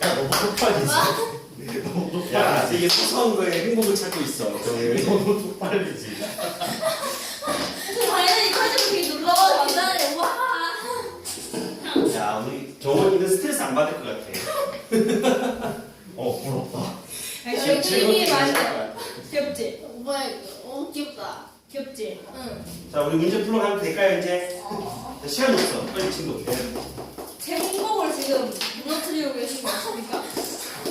너무 쪽팔리지 너무 쪽팔리지 야, 되게 소소한 거에 행복을 찾고 있어. 너무 쪽팔리지 야, 우리 정원이는 스트레스 안 받을 것 같아. 어 부럽다 열심히 많이 귀엽지? 뭐야 이거? 어 귀엽다. 귀엽지? 응. 자, 우리 문제 풀어가면 될까요, 이제? 어. 자, 시간 없어. 빨리 친구. 제 행복을 지금 무너뜨리고 계신 거 아십니까?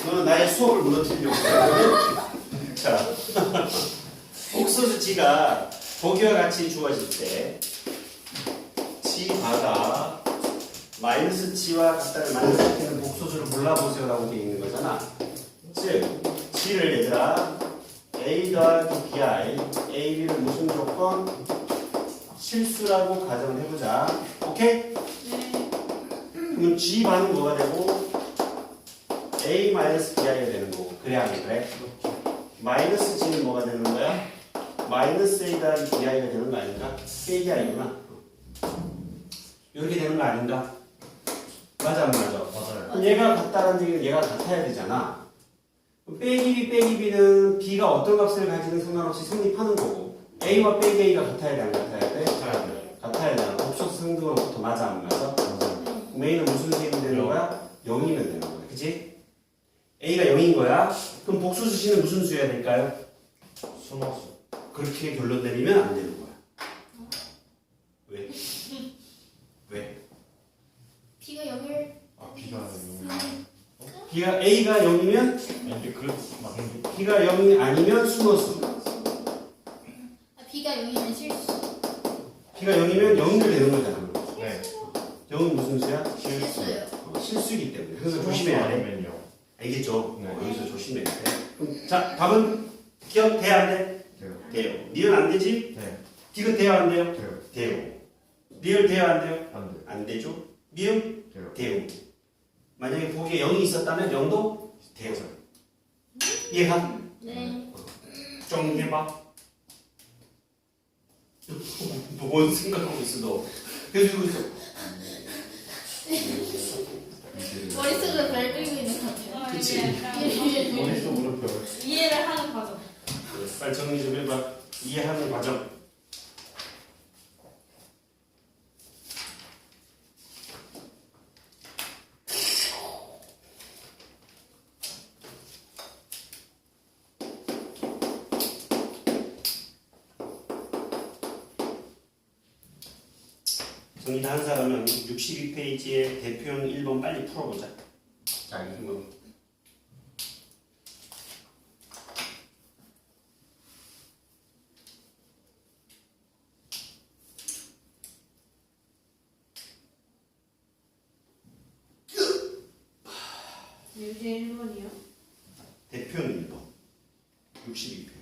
너는 나의 수업을 무너뜨리려고. 자, 복소수 지가 보기와 같이 주어질 때, 지 바가 마이너스 지와 같다를 만들 때는 복소수를 몰라보세요라고 되어 있는 거잖아. 즉, 지를 얘들아, a 더하기 bi, a, b는 무슨 조건? 실수라고 가정을 해보자. 오케이? 네. 그럼 g 반은 뭐가 되고? a 마이너스 bi가 되는 거고 그래 안 그래? 마이너스 g는 뭐가 되는 거야? 마이너스 a 더하기 bi가 되는 거 아닌가? 아니구나 이렇게 되는 거 아닌가? 맞아 안 맞아? 맞아요 그럼 얘가 같다는 얘기는 얘가 같아야 되잖아 빼기 b 빼기 b는 b가 어떤 값을 가지는 상관없이 성립하는 거고 a와 빼기 a가 같아야 돼 안 같아야 돼? 가야 돼 같아야 되나? 복속 상등호부터 맞아 안 맞아? 메인은 무슨 셈이 되는 거야? 0이면 되는 거야. 그치? A가 0인 거야? 그럼 복수수 C는 무슨 수여야 될까요? 순화수 그렇게 결론 내리면 안 되는 거야. 왜? 왜? B가 영일. 아 B가 아니고 B가 A가 0이면 아니 근데 그래도 맞는데 B가 0이 아니면 순호수. 아, B가 영이면 실수. B가 0이면 0이 되는 거잖아. 네 0은 무슨 수야? 실수예요. 어, 실수이기 때문에. 그래서 조심해야 돼. 아니면요 알겠죠? 네. 어, 여기서 조심해야 돼. 그럼 자, 답은 기억 돼야 안 돼? 돼요 돼요. 니은 안 되지? 네 디귿 돼야 안 돼요? 돼요 돼요. 리을 돼야 안 돼요? 안돼 안 되죠? 미음 돼요 돼요. 만약에 보기에 0이 있었다면 0도 돼요. 이해가? 네. 정해봐. 뭔 생각하고 있어 너? 계속 이러고 있어. 머릿속으로 별 끌고 있는 것 같아요. 그치. 머릿속으로 별 이해를 하는 과정. 빨리 정리 좀 해봐. 이해하는 과정. 정리 다 한 사람은 62 페이지의 대표형 1번 빨리 풀어보자. 자, 이거 유제 1번이요? 대표형 1번 62페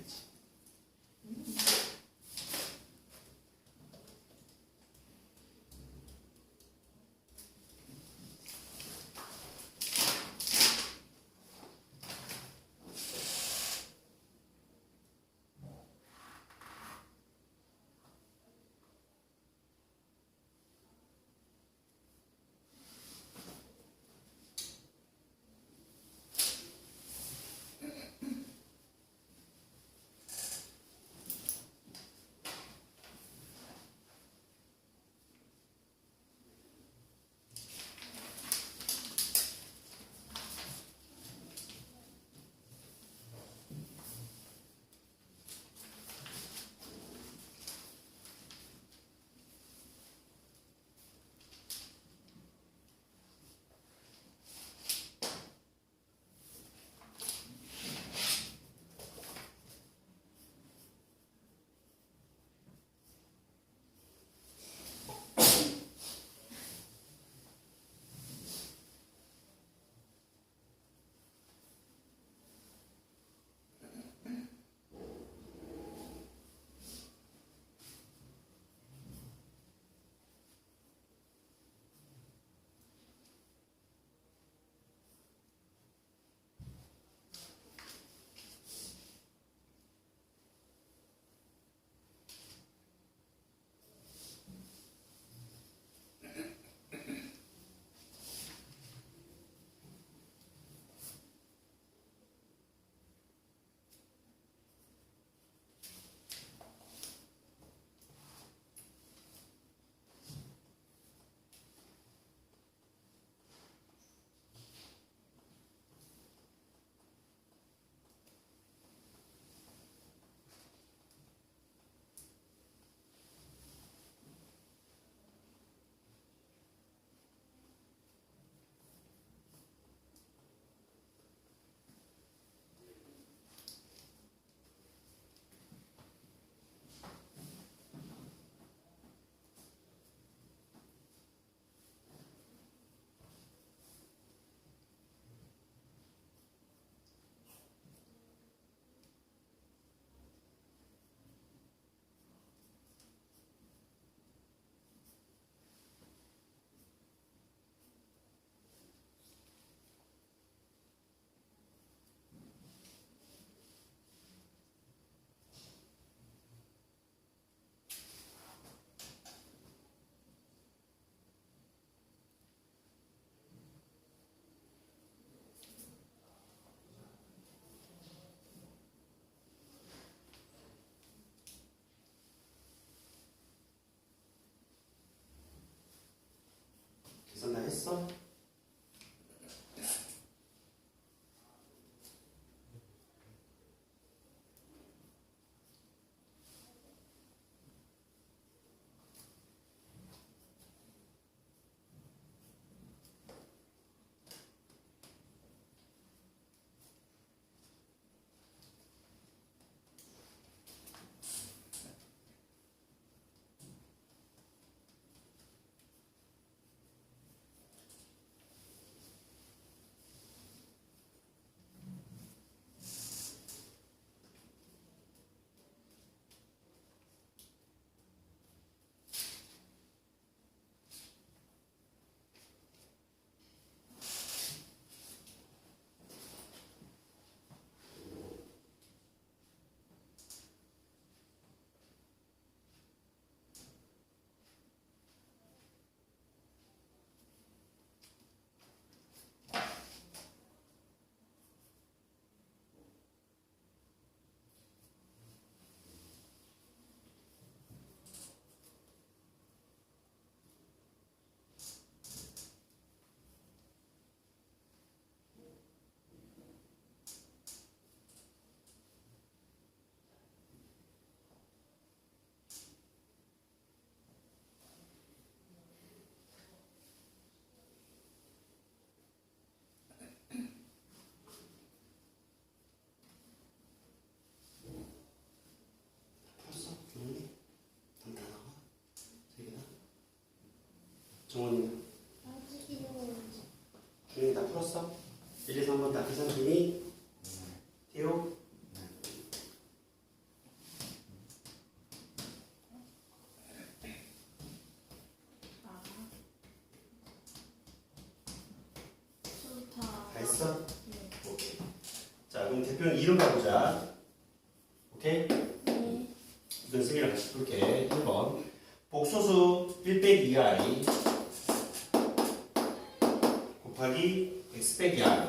정원이 준이 다 풀었어? 1, 2, 3번 다 계산 준이? 태호? 좋다. 다 했어? 오케이. 자, 그럼 대표는 이름 가보자. 오케이? 네. 이건 승이랑 같이 풀게. 1번. 복소수 1 빼기 2i 빼기 i.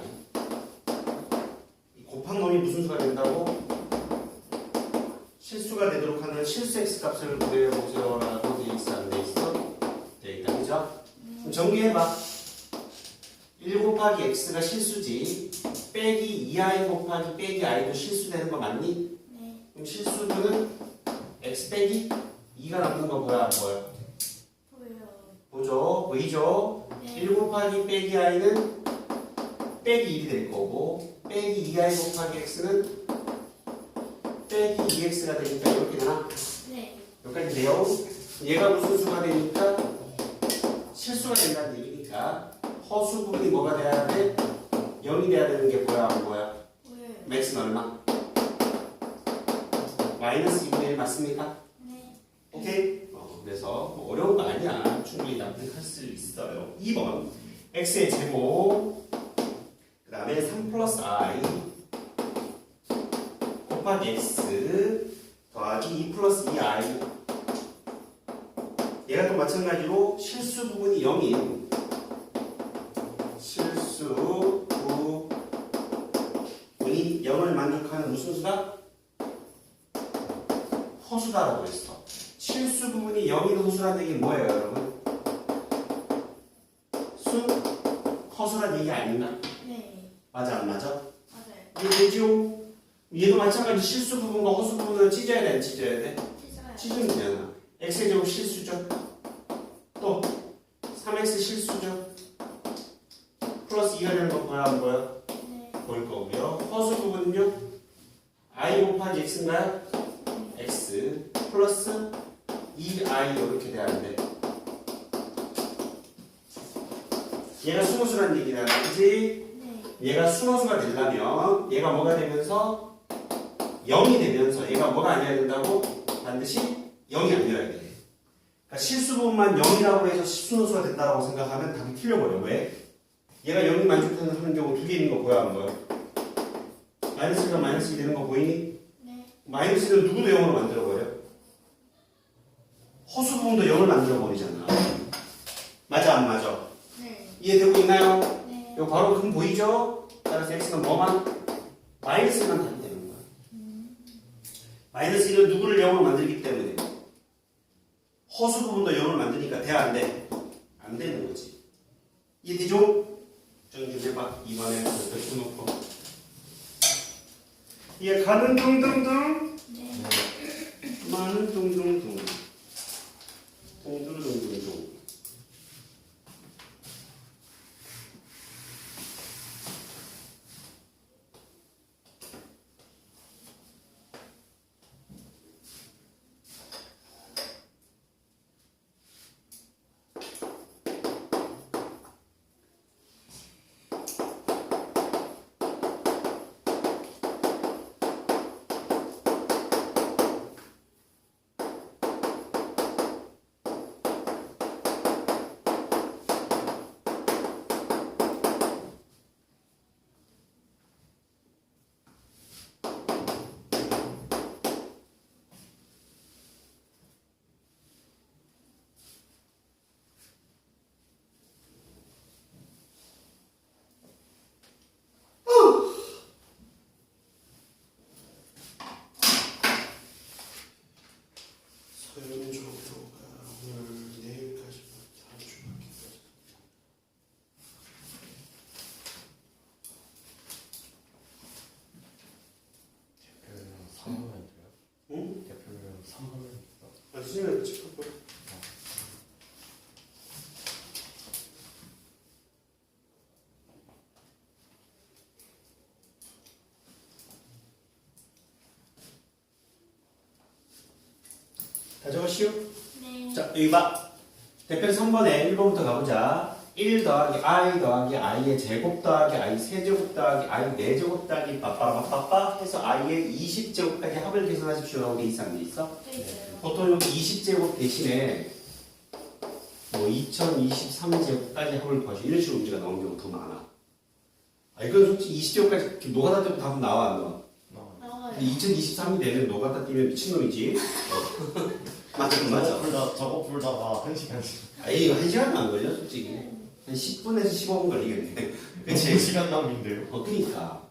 이 곱한 놈이 무슨 수가 된다고? 실수가 되도록 하는 실수 x 값을 구해 보세요 라고 돼 있어 안돼 있어? 돼 있다 그죠? 그럼 정리해봐 1 곱하기 x가 실수지 빼기 2i 곱하기 빼기 i도 실수되는 거 맞니? 네. 그럼 실수는 x 빼기 2가 남는 거 뭐야 뭐야? 보여요. 보죠 보이죠? 네. 1 곱하기 빼기 i는 빼기 1이 될 거고 빼기 2i 곱하기 x는 빼기 2x가 되니까 이렇게 되나? 네. 여기까지 돼요? 얘가 무슨 수가 되니까 실수가 된다는 얘기니까 허수 부분이 뭐가 돼야 돼? 0이 돼야 되는 게 뭐야 뭐야? 보여요. 맥스는 얼마? 마이너스 2분의 1 맞습니까? 네. 오케이? 어, 그래서 뭐 어려운 거 아니야. 충분히 납득할 수 있어요. 2번 x의 제곱 그 다음에 3 플러스 i 곱하기 x 더하기 2 플러스 2i 얘가 또 마찬가지로 실수 부분이 0인 실수 부분이 0을 만족하는 무슨 수다? 허수다라고 했어. 실수 부분이 0인 허수라는 얘기 뭐예요, 여러분? 허수란 얘기 아닌가? 네. 맞아, 안 맞아? 맞아요. 이해되죠? 얘도 마찬가지 실수 부분과 허수 부분을 찢어야 돼, 안 찢어야 돼? 찢어요. 찢으면 되잖아. x의 제곱 실수죠. 또 3x 실수죠. 플러스 2가 되는 거안 보여? 네. 보일 거고요. 허수 부분은요? i 곱하기 x인가요? x 플러스 2i 이렇게 돼야하 얘가 순호수라는 얘기잖아 그지? 네. 얘가 순호수가 되려면 얘가 뭐가 되면서 0이 되면서 얘가 뭐가 아니어야 된다고? 반드시 0이 아니어야 돼 그러니까 실수 부분만 0이라고 해서 순호수가 됐다라고 생각하면 답이 틀려버려 왜? 얘가 0이 만족하는 경우 두 개 있는 거 보여 안 보여? 마이너스가 마이너스 되는 거 보이니? 네. 마이너스는 누구도 0으로 만들어버려? 허수 부분도 0을 만들어버리잖아 안 맞아? 네. 이해되고 있나요? 네. 이거 바로 금 보이죠? 따라서 x는 뭐만? 마이너스만 답이 되는 거야. 마이너스 1은 누구를 0으로 만들기 때문에 허수 부분도 0을 만드니까 돼, 안 돼? 안 되는 거지. 이해되죠? 정리해봐. 이번에 더 놓고. 이해 가는 둥둥둥. 네. 많은 둥둥둥 둥둥둥둥둥 소윤 조교가 오늘 내일까지 다음 주말까지 대표는 3번은 돼요? 응? 대표는 3번은 있어? 아, 선생님 체크할 거야. 다 적었시오? 네. 자, 여기 봐. 대표 3번에 1번부터 가보자. 1 더하기 i 더하기 i의 제곱 더하기 i 세제곱 더하기 i 네제곱 더하기 빠빠빠빠빠 해서 i의 20제곱까지 합을 계산하십시오라고 돼 있어 안돼 있어? 보통 여기 20제곱 대신에 뭐 2023제곱까지 합을 구하시 이런 식으로 문제가 나오는 경우가 더 많아. 아 이건 솔직히 20제곱까지 노가다 때문에 답은 나와 안 나와? 나와요. 근데 2023이 되면 노가다 뛰면 미친놈이지. 어. 맞아 저거 맞아. 풀다 저거 풀다가 한 시간씩 아 이거 한 시간도 안 걸려 솔직히. 한 10분에서 15분 걸리겠네. 그치? 두 시간 낭비인데요. 어, 그니까.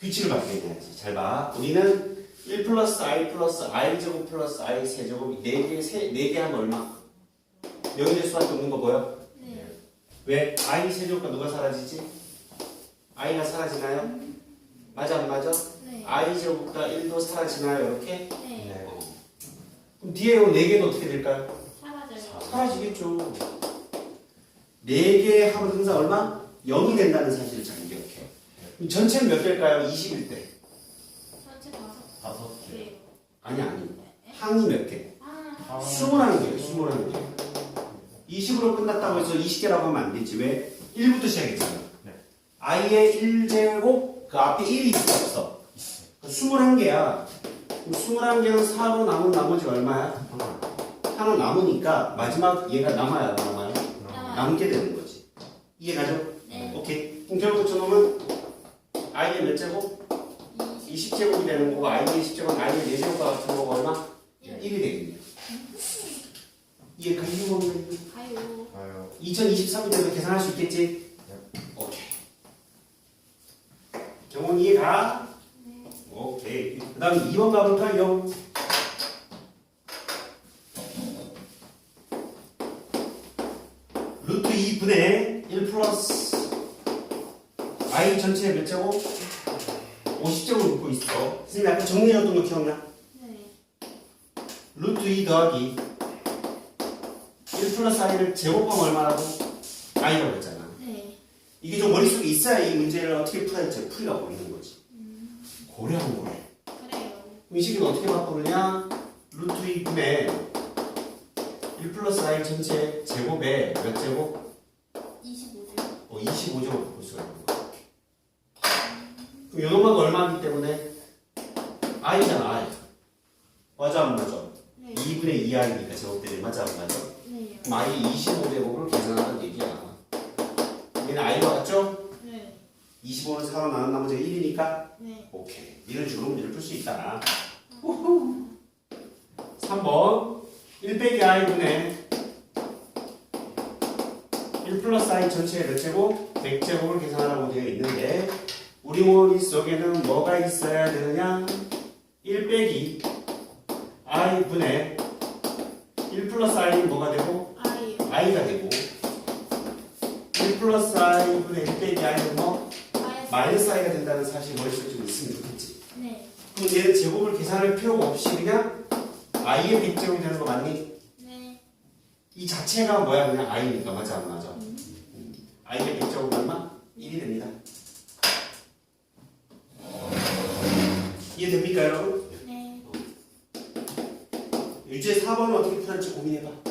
규칙을 바꿔야지. 잘 봐. 우리는 1 플러스 i 플러스 i 제곱 플러스 i 세제곱 4개, 세, 4개 하면 얼마? 여기될 수밖에 없는 거 보여? 네. 왜? i 세제곱과 누가 사라지지? i가 사라지나요? 맞아 안 맞아? 네. i 제곱과 1도 사라지나요? 이렇게? 네. 어. 그럼 뒤에 온 4개는 어떻게 될까요? 사라져요. 사라지겠죠. 4개의 합은 항상 얼마? 0이 된다는 사실을 잘 기억해. 그럼 전체는 몇 개일까요? 21대. 전체 다섯 다섯 개. 개요. 아니, 아니. 항이 몇 개? 아, 아. 20라는 개, 20라는 개. 20으로 끝났다고 해서 20개라고 하면 안 되지. 왜? 1부터 시작했잖아. 네. i의 1제곱, 그 앞에 1이 있어, 없어? 있어요. 21개야. 21개는 4로 남은 나머지가 얼마야? 하나. 남으니까 마지막 얘가 남아야 안 남아요? 남게 되는 거지. 이해가죠? 네. 오케이. 그럼 결국 저놈은 i의 몇 제곱? 20제곱이 되는 거고 i의 10제곱은 i의 4제곱과 같은 거고 얼마? 예. 1이 되겠네요. 이해가 보면 가요. 가요. 2023이 되면 계산할 수 있겠지? 오케이. 경원 이해가? 오케이. 그 다음 2번 가볼까요? 루트 2분의 1 플러스 i 전체 몇 제곱? 50제곱 묻고 있어. 선생님 아까 정리해줬던 거 기억나? 네. 루트 2 더하기 1 플러스 i를 제곱하면 얼마라고? i라고 했잖아. 네. 이게 좀 머릿속에 있어야 이 문제를 어떻게 풀어야 될지 풀이가 보이는 거지. 고려한 거래. 그래요. 이 식은 어떻게 바꾸느냐? 루트 2분의 1 플러스 i 전체 제곱에 몇 제곱? 25죠. 어, 25제곱 바꿀 수가 있는 거야. 그럼 요 놈하고 얼마이기 때문에 i잖아, i. 맞아, 안 맞아? 네. 2분의 2i니까 제곱들이 맞아, 안 맞아? 네. 그럼 i 25제곱을 계산하는 얘기야. 얘는 i와 같죠? 네. 25는 4로 나눈 나머지가 1이니까 네. 오케이. 이런 식으로 문제를 풀 수 있다. 우후. 3번 1 빼기 i분의 1 플러스 i 전체의 몇 제곱? 100제곱을 계산하라고 되어 있는데 우리 머릿속에는 뭐가 있어야 되느냐? 1 빼기 i분의 1 플러스 i는 뭐가 되고? i가 되고 1 플러스 i분의 1 빼기 i는 뭐? 마이너스 i가 된다는 사실 머릿속에 좀 있으면 좋겠지. 네. 그럼 얘는 제곱을 계산할 필요가 없이 그냥 i의 100제곱이 되는 거 맞니? 네. 이 자체가 뭐야 그냥 i니까 맞아 안 맞아? 음. i의 100제곱 얼마? 1이 됩니다. 이해됩니까 여러분? 네. 유제 4번은 어떻게 풀었지 고민해봐.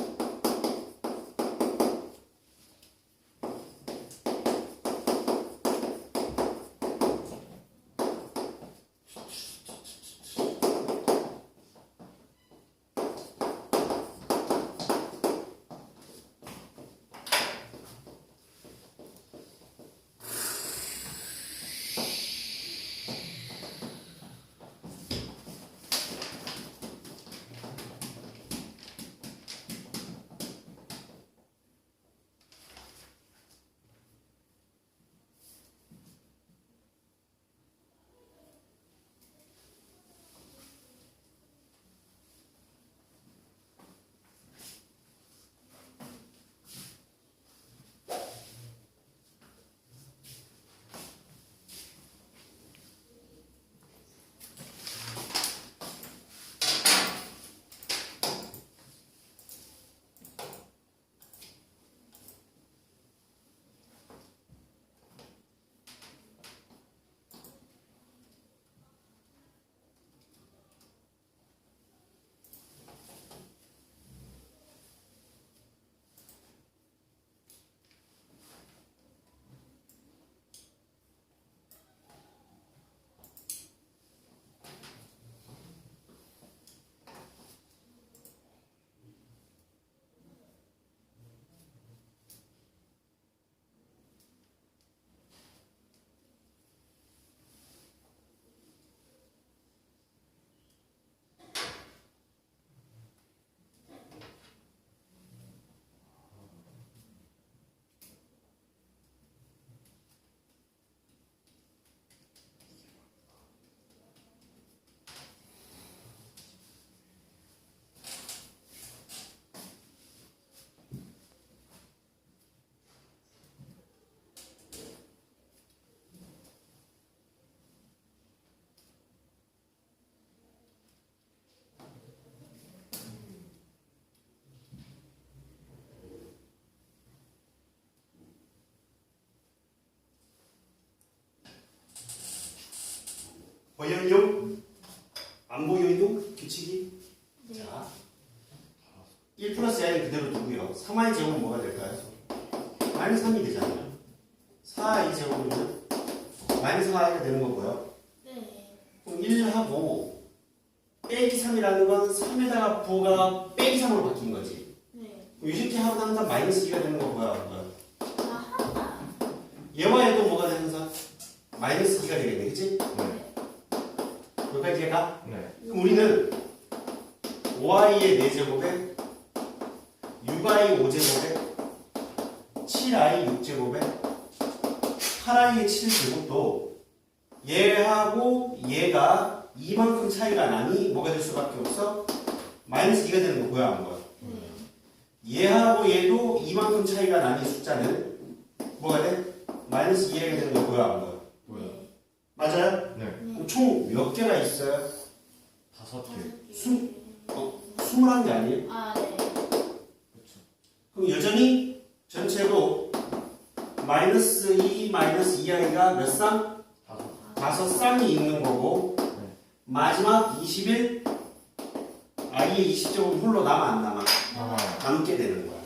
보여요? 안 보여요? 규칙이? 네. 자, 1 플러스 i는 그대로 두고요. 3i 제곱은 뭐가 될까요? 마이너스 3이 되잖아요. 4i 제곱이면 마이너스 4i가 되는 거고요. 네. 그럼 1하고 빼기 3이라는 건 3에다가 부호가 빼기 3으로 바뀐 거지. 네. 그럼 이렇게 하면 항상 마이너스 2가 되는 거고요. 얘와 얘도 뭐가 되는 사 마이너스 2가 되겠네. 그치? 네. 여기까지 얘가? 네. 그럼 우리는 5i의 4제곱에 6i 5제곱에 7i 6제곱에 8i의 7제곱도 얘하고 얘가 이만큼 차이가 나니 뭐가 될 수밖에 없어? 마이너스 2가 되는 거 보여 안 보여? 네. 얘하고 얘도 이만큼 차이가 나니 숫자는 뭐가 돼? 마이너스 2가 되는 거 보여 안 보여? 맞아요? 네. 그럼 총몇 개가 있어요? 다섯 개. 숨- 어, 21개 아니에요? 아, 네. 그렇죠. 그럼 여전히 전체로 마이너스 2, 마이너스 2i가 몇 쌍? 다섯. 다섯 쌍이 있는 거고 네. 마지막 21 i의 20제곱은 홀로 남아 안 남아? 하나. 남게 되는 거야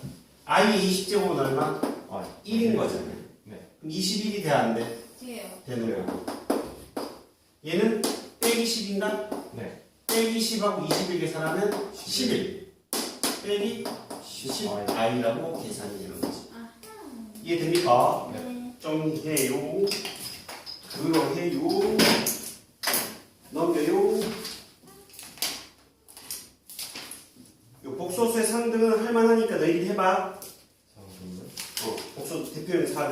i의 20제곱은 얼마? 아. 1인 거잖아요 네. 그럼 21이 돼안 돼? 돼요. 되는 거고 얘는 빼기 10인가? 네. 빼기 10하고 20을 계산하면 11 빼기 10 i라고 계산이 되는 거지. 이해됩니까? 네. 정리해요. 그러해요. 넘겨요. 요 복소수의 상등은 할만하니까 너희들이 해봐. 어, 복소 대표형 4등.